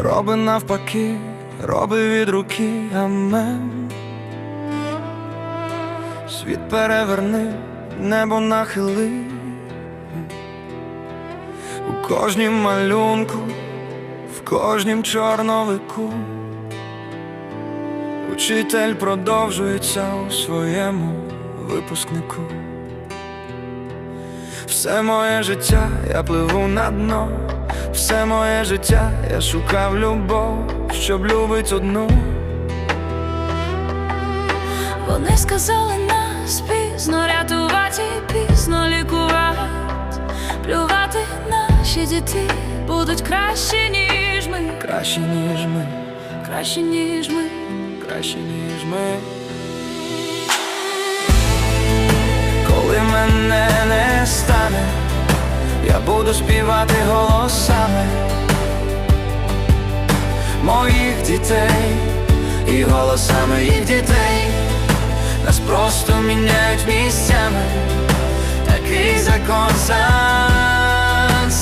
роби навпаки, роби від руки, амен. Світ переверни, небо нахили. У кожнім малюнку, в кожнім чорновику. Учитель продовжується у своєму випускнику. Все моє життя я пливу на дно, все моє життя я шукав любов, щоб любить одну. Вони сказали нас пізно рятувати, пізно лікувати, плювати наші діти будуть краще, ніж ми, Краще, ніж ми, краще, ніж ми. краще, ніж ми. Я буду співати голосами моїх дітей і голосами їх дітей. Нас просто міняють місцями, такий закон сансари,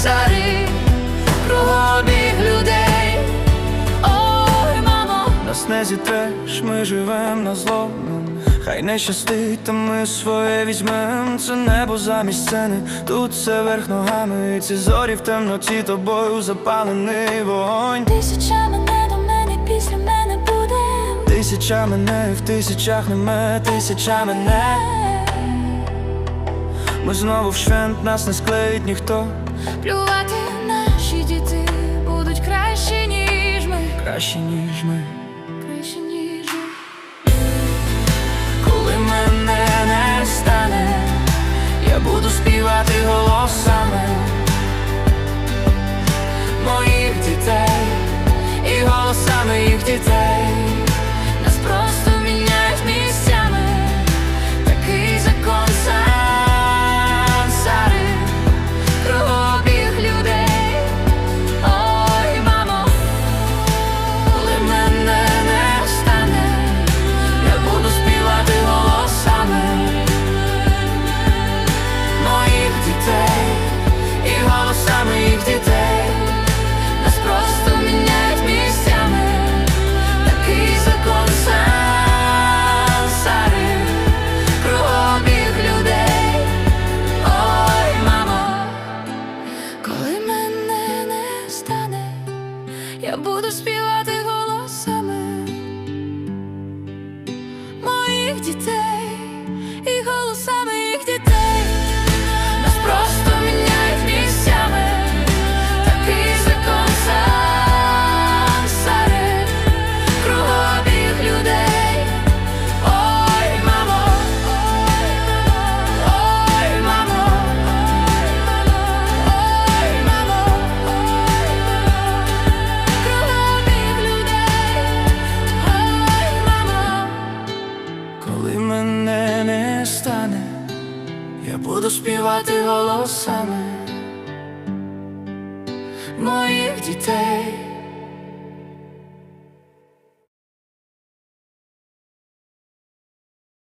кругообіг людей. Ой, мамо, Нас не зітреш, ми живем на зло Хай не щастить, та ми своє візьмем. Це небо замість сцени, тут все верх ногами. І ці зорі в темноті тобою запалений вогонь. Тисяча мене до мене, після мене буде. Тисяча мене, в тисячах неме, тисяча мене Ми знову в швент, нас не склеїть ніхто. Плювати наші діти будуть краще, ніж ми, Краще, ніж ми співати голосами моїх дітей і голосами їх дітей. Я буду співати голосами моїх дітей